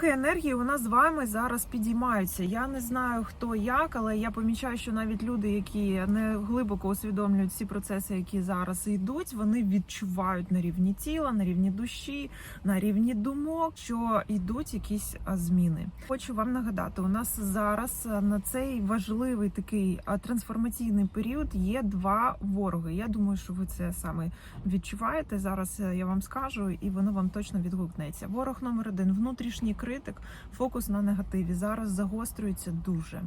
Трохи енергії у нас з вами зараз підіймаються. Я не знаю хто як, але я помічаю, що навіть люди, які не глибоко усвідомлюють всі процеси, які зараз йдуть, вони відчувають на рівні тіла, на рівні душі, на рівні думок, що йдуть якісь зміни. Хочу вам нагадати, у нас зараз на цей важливий такий трансформаційний період є два вороги. Я думаю, що ви це саме відчуваєте. Зараз е, я вам скажу, і воно вам точно відгукнеться. Ворог номер один внутрішній критик, фокус на негативі. Зараз загострюється дуже.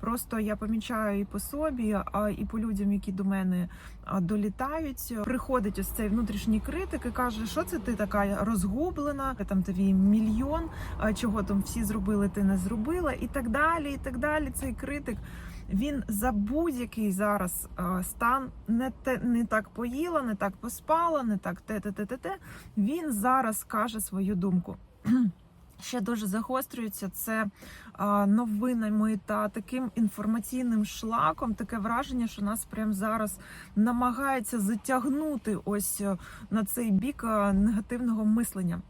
Просто я помічаю і по собі, а і по людям, які до мене долітають. Приходить ось цей внутрішній критик і каже, що це ти така розгублена, там тобі мільйон, чого там всі зробили, ти не зробила, і так далі. І так далі. Цей критик. Він за будь-який зараз стан не те не так поїла, не так поспала, не так те те те те те. Він зараз каже свою думку. Ще дуже загострюється це новинами та таким інформаційним шлаком. Таке враження, що нас прямо зараз намагається затягнути ось е, на цей бік е, негативного мислення.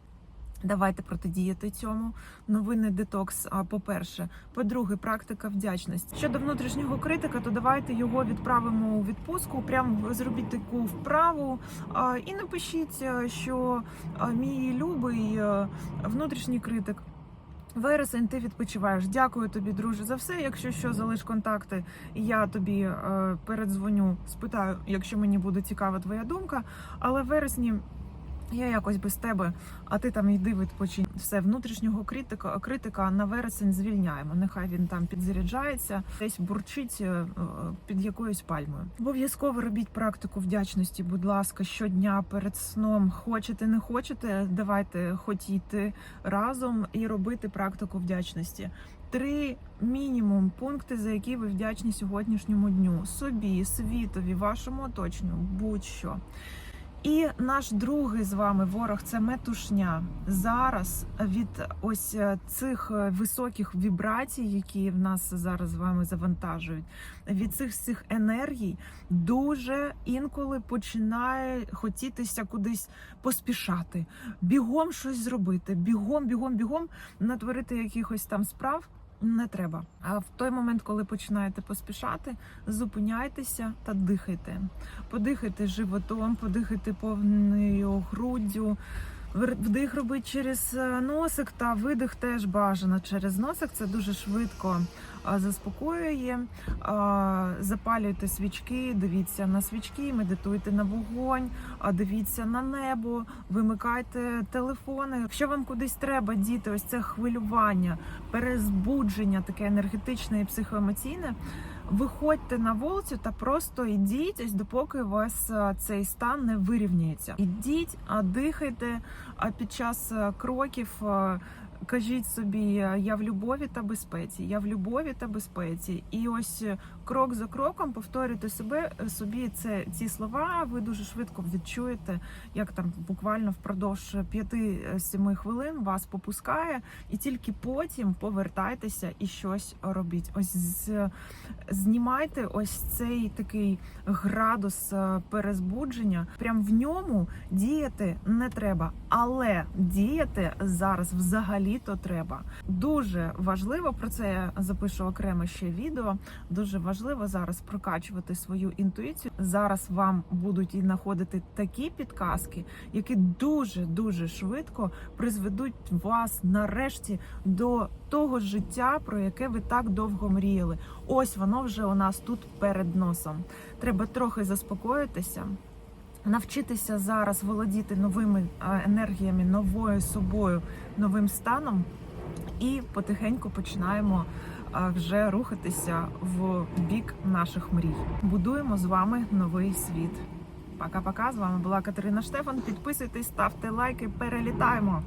Давайте протидіяти цьому. Новинний детокс. По-перше, по-друге, практика вдячності. Щодо внутрішнього критика, то давайте його відправимо у відпустку. Прям зробіть таку вправу і напишіть, е, що мій любий е, внутрішній критик. Вересень, ти відпочиваєш. Дякую тобі, друже, за все. Якщо що, залиш контакти, я тобі е, передзвоню, спитаю, якщо мені буде цікава твоя думка. Але вересні я якось без тебе, а ти там йди відпочинь. Все внутрішнього критика, критика на вересень звільняємо. Нехай він там підзаряджається, десь бурчить е, під якоюсь пальмою. Обов'язково робіть практику вдячності, будь ласка, щодня перед сном. Хочете, не хочете, давайте хотіти разом і робити практику вдячності. Три мінімум пункти, за які ви вдячні сьогоднішньому дню собі, світові, вашому оточенню, будь-що. І наш другий з вами ворог це метушня. Зараз від ось е, цих е, високих вібрацій, які в нас зараз з вами завантажують, від цих всіх енергій дуже інколи починає хотітися кудись поспішати, бігом щось зробити, бігом, бігом, бігом натворити якихось там справ. Не треба. А в той момент, коли починаєте поспішати, зупиняйтеся та дихайте. Подихайте животом, подихайте повною груддю. Вдих робить через е, носик та видих теж бажано через носик. Це дуже швидко заспокоює. Запалюйте свічки, дивіться на свічки, медитуйте на вогонь, дивіться на небо, вимикайте телефони. Якщо вам кудись треба діти, ось це хвилювання, перезбудження, таке енергетичне і психоемоційне. Виходьте на вулицю та просто йдіть, ось допоки вас е, цей стан не вирівняється. Ідіть, дихайте. А під час е, кроків е, кажіть собі: е, я в любові та безпеці, я в любові та безпеці. І ось е, крок за кроком повторюйте себе е, собі це ці слова. Ви дуже швидко відчуєте, як там буквально впродовж 5-7 хвилин вас попускає, і тільки потім повертайтеся і щось робіть. Ось з знімайте ось цей такий градус е, перезбудження. Прям в ньому діяти не треба, але діяти зараз взагалі то треба. Дуже важливо про це я запишу окремо ще відео. Дуже важливо зараз прокачувати свою інтуїцію. Зараз вам будуть і знаходити такі підказки, які дуже дуже швидко призведуть вас нарешті до того життя, про яке ви так довго мріяли. Ось воно вже у нас тут перед носом. Треба трохи заспокоїтися. Навчитися зараз володіти новими енергіями, новою собою, новим станом, і потихеньку починаємо вже рухатися в бік наших мрій. Будуємо з вами новий світ. Пока-пока. З вами була Катерина Штефан. Підписуйтесь, ставте лайки, перелітаємо.